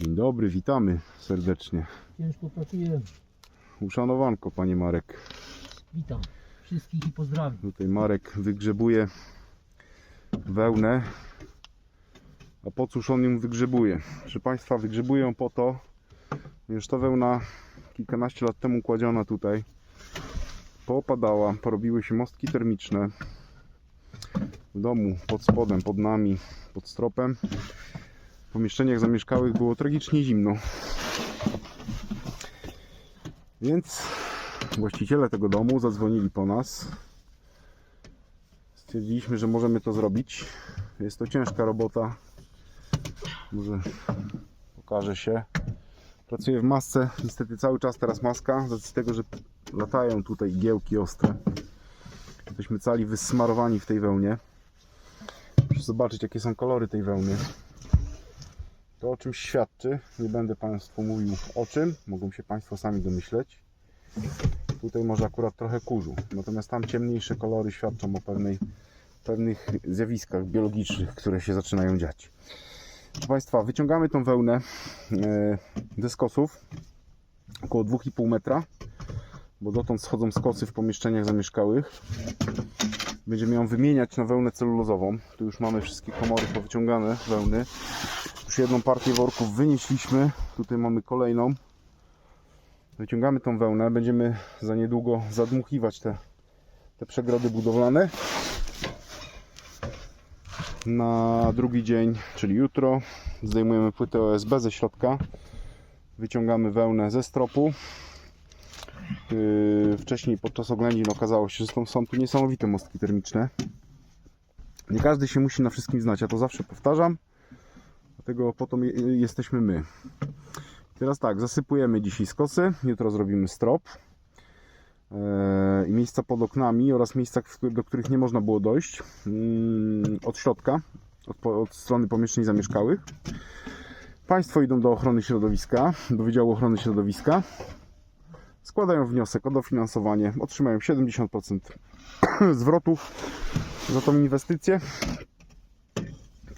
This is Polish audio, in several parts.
Dzień dobry, witamy serdecznie. Ciężko pracuję. Uszanowanko, panie Marek. Witam wszystkich i pozdrawiam. Tutaj Marek wygrzebuje wełnę. A po cóż on ją wygrzebuje? Proszę Państwa, wygrzebuje ją po to, już ta wełna kilkanaście lat temu kładziona tutaj poopadała, porobiły się mostki termiczne w domu, pod spodem, pod nami, pod stropem. Pomieszczeniach zamieszkałych było tragicznie zimno. Więc właściciele tego domu zadzwonili po nas. Stwierdziliśmy, że możemy to zrobić. Jest to ciężka robota. Może pokaże się. Pracuję w masce. Niestety cały czas teraz maska. Z tego, że latają tutaj igiełki ostre. Jesteśmy cali wysmarowani w tej wełnie. Proszę zobaczyć, jakie są kolory tej wełny. To o czymś świadczy. Nie będę Państwu mówił o czym. Mogą się Państwo sami domyśleć. Tutaj może akurat trochę kurzu. Natomiast tam ciemniejsze kolory świadczą o pewnej, pewnych zjawiskach biologicznych, które się zaczynają dziać. Proszę Państwa, wyciągamy tą wełnę e, ze skosów około 2,5 metra, bo dotąd schodzą skosy w pomieszczeniach zamieszkałych. Będziemy ją wymieniać na wełnę celulozową. Tu już mamy wszystkie komory powyciągane wełny. Już jedną partię worków wynieśliśmy. Tutaj mamy kolejną. Wyciągamy tą wełnę, będziemy za niedługo zadmuchiwać te, te przegrody budowlane. Na drugi dzień, czyli jutro, zdejmujemy płytę OSB ze środka, wyciągamy wełnę ze stropu. Yy, wcześniej podczas oględzin okazało się, że są, są tu niesamowite mostki termiczne. Nie każdy się musi na wszystkim znać, ja to zawsze powtarzam, dlatego po to je- jesteśmy my. Teraz tak, zasypujemy dzisiaj skosy, jutro zrobimy strop. Eee, i miejsca pod oknami oraz miejsca, do których nie można było dojść. Mm, od środka, od, od strony pomieszczeń zamieszkałych. Państwo idą do ochrony środowiska, do Wydziału Ochrony Środowiska, składają wniosek o dofinansowanie, otrzymają 70% zwrotów za tą inwestycję,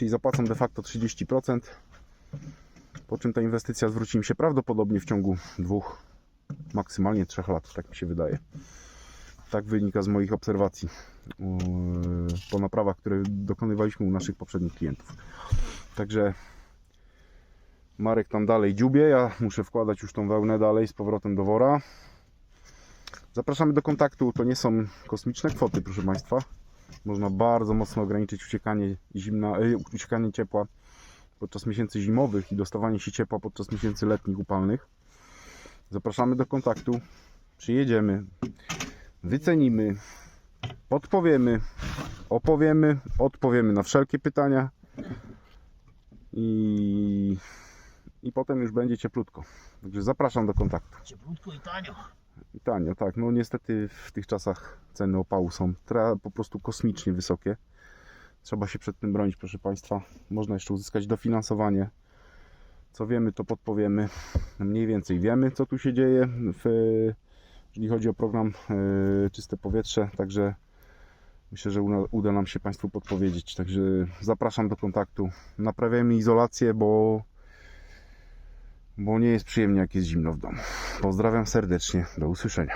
czyli zapłacą de facto 30% po czym ta inwestycja zwróci im się prawdopodobnie w ciągu dwóch, maksymalnie trzech lat, tak mi się wydaje. Tak wynika z moich obserwacji yy, po naprawach, które dokonywaliśmy u naszych poprzednich klientów. Także Marek tam dalej dziubie, ja muszę wkładać już tą wełnę dalej z powrotem do wora. Zapraszamy do kontaktu, to nie są kosmiczne kwoty, proszę Państwa. Można bardzo mocno ograniczyć uciekanie zimna, yy, uciekanie ciepła podczas miesięcy zimowych i dostawanie się ciepła podczas miesięcy letnich upalnych. Zapraszamy do kontaktu. Przyjedziemy, wycenimy, podpowiemy, opowiemy, odpowiemy na wszelkie pytania i, i potem już będzie cieplutko. Także zapraszam do kontaktu. Cieplutko i tanio. I tanio, tak. No niestety w tych czasach ceny opału są po prostu kosmicznie wysokie. Trzeba się przed tym bronić, proszę Państwa. Można jeszcze uzyskać dofinansowanie. Co wiemy, to podpowiemy. Mniej więcej wiemy, co tu się dzieje, w, jeżeli chodzi o program e, Czyste Powietrze. Także myślę, że uda, nam się Państwu podpowiedzieć. Także zapraszam do kontaktu. Naprawiajmy izolację, bo, bo nie jest przyjemnie, jak jest zimno w domu. Pozdrawiam serdecznie. Do usłyszenia.